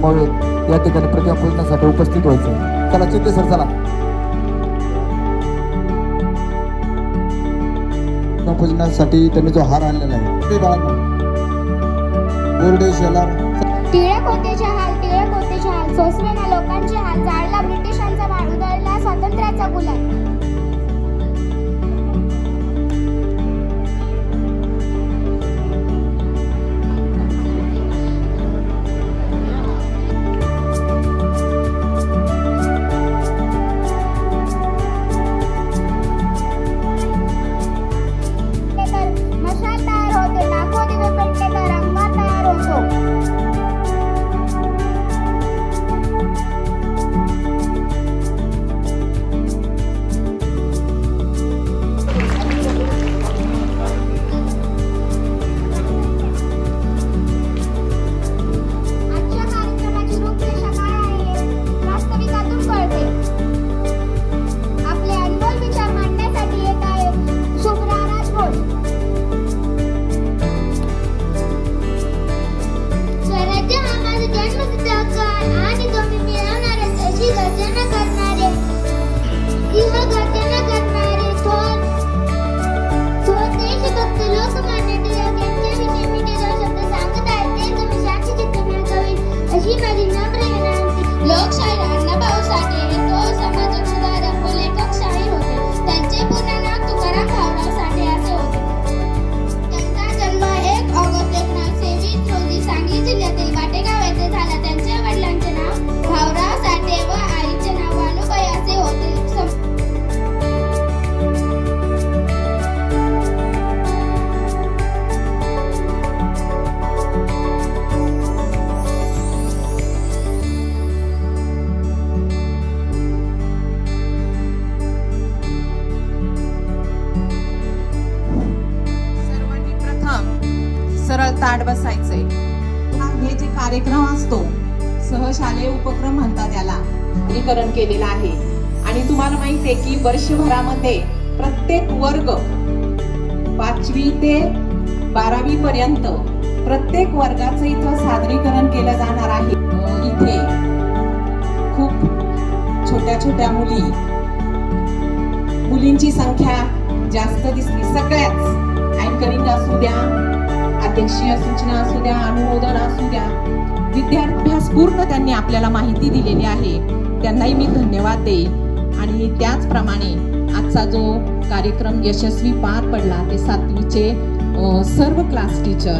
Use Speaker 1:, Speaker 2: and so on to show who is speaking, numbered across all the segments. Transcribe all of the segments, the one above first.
Speaker 1: मोळे या ठिकाणी प्रतिमा पूजनासाठी उपस्थित व्हायचं. चला चित्ते सर चला. पूजनासाठी त्यांनी जो हार आणलेला आहे ते बाळांनो बोर्डे शेलार.
Speaker 2: टिळक होते हाल टिळक होते हाल. लोकांचे हाल जाळला ब्रिटिशांचा माळ स्वातंत्र्याचा गुलाल.
Speaker 3: ताट बसायचंय हे जे कार्यक्रम असतो सहशालेय उपक्रम म्हणतात त्याला अनुकरण केलेला आहे. आणि तुम्हाला माहिती आहे की वर्षभरामध्ये प्रत्येक वर्ग पाचवी ते बारावी पर्यंत प्रत्येक वर्गाचं इथं सादरीकरण केलं जाणार आहे. इथे खूप छोट्या छोट्या मुली मुलींची संख्या जास्त दिसली. सगळ्याच अँकरिंग असू द्या अध्यक्षीय सूचना असू द्या अनुमोदन असू द्या विद्याभ्यास पूर्ण त्यांनी आपल्याला माहिती दिलेली आहे. त्यांनाही मी धन्यवाद देईन. आणि त्याचप्रमाणे आजचा जो कार्यक्रम यशस्वी पार पडला ते सातवीचे सर्व क्लास टीचर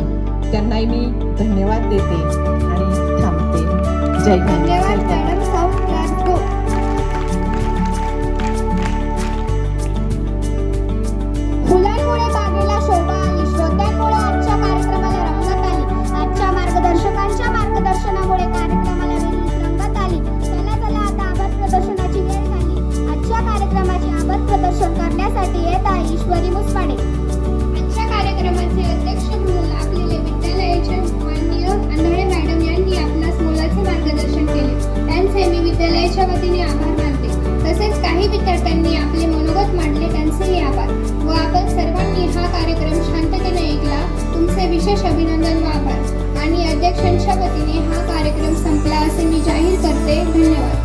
Speaker 3: त्यांनाही मी धन्यवाद देते. आणि थांबते. जय जय
Speaker 2: धन्यवाद. विद्यालयाच्या वतीने आभार मानते. तसेच काही विद्यार्थ्यांनी आपले मनोगत मांडले त्यांचेही आभार व आपण सर्वांनी हा कार्यक्रम शांततेने ऐकला. तुमचे विशेष अभिनंदन व आभार. आणि अध्यक्षांच्या वतीने हा कार्यक्रम संपला असे मी जाहीर करते. धन्यवाद.